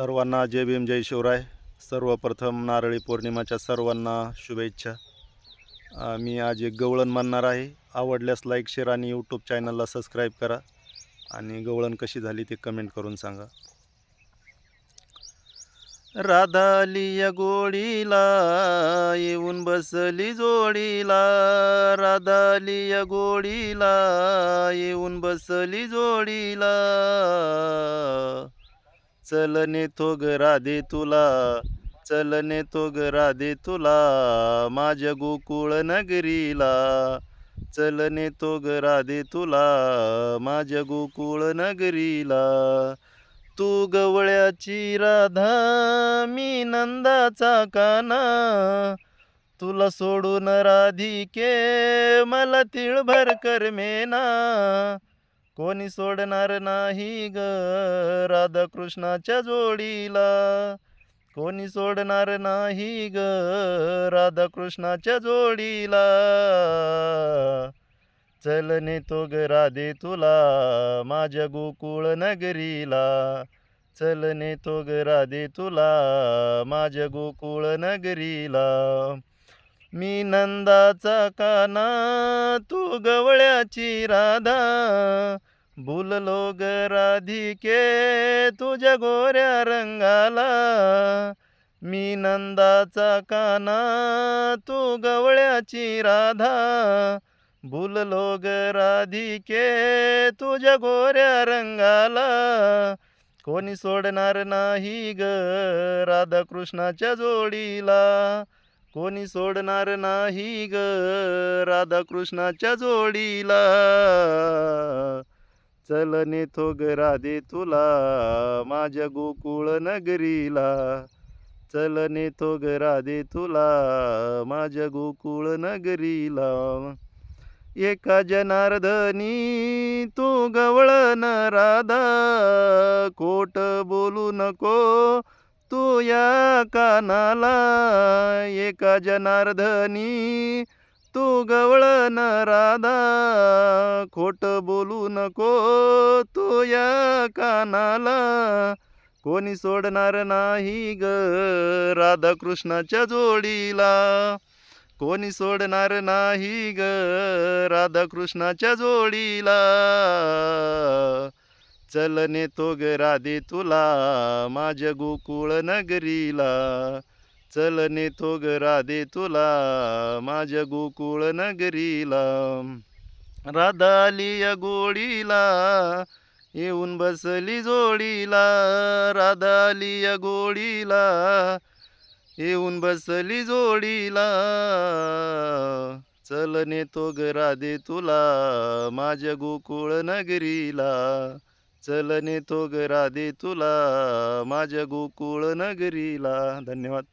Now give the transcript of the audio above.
सर्वांना जय भीम जय शिवराय. सर्वप्रथम नारळी पौर्णिमाच्या सर्वांना शुभेच्छा. मी आज एक गवळण म्हणणार आहे. आवडल्यास लाईक शेअर आणि यूट्यूब चॅनलला सबस्क्राईब करा. आणि गवळण कशी झाली ते कमेंट करून सांगा. राधालिया गोडीला येऊन बसली जोडीला. राधालिया गोडीला येऊन बसली जोडीला. चल नेतो ग राधे तुला चल नेतो ग राधे तुला माझ्या गोकुळ नगरीला. चल नेतो ग राधे तुला माझ्या गोकुळ नगरीला. तू गवळ्याची राधा मी नंदाचा काना. तुला सोडून राधिके मला तिळभर करमेना कोणी सोडणार नाही ग राधाकृष्णाच्या जोडीला. कोणी सोडणार नाही ग राधाकृष्णाच्या जोडीला. चल नेतो ग राधे तुला माझ्या गोकुळ नगरीला. चल नेतो ग राधे तुला माझ्या गोकुळ नगरीला. मी नंदाचा काना तू गवळ्याची राधा. भुललो ग राधिके तुझ्या गोऱ्या रंगाला. मी नंदाचा काना तू गवळ्याची राधा. भुललो ग राधिके तुझ्या गोऱ्या रंगाला. कोणी सोडणार नाही ग राधाकृष्णाच्या जोडीला. कोणी सोडणार नाही ग राधाकृष्णाच्या जोडीला. चल नेतो राधे तुला माझ्या गोकुळ नगरीला. चल नेतो राधे तुला माझ्या गोकुळ नगरीला. एका जनार्दनी तू गवळण राधा खोट बोलू नको तू या कानाला. एका जनार्दनी तू गवळण राधा खोट बोलू नको तू या कानाला. कोणी सोडणार नाही ग राधाकृष्णाच्या जोडीला. कोणी सोडणार नाही ग राधाकृष्णाच्या जोडीला. चलने तो ग राधे तुला माझ्या गोकुळ नगरीला. चल नेतो ग राधे तुला माझ्या गोकुळ नगरीला. राधा आलिया गोडीला येऊन बसली जोडीला. राधा आलिया गोडीला येऊन बसली जोडीला. चल नेतो ग राधे तुला माझ्या गोकुळ नगरीला. चल नेतो ग राधे तुला माझ्या गोकुळ नगरीला. धन्यवाद.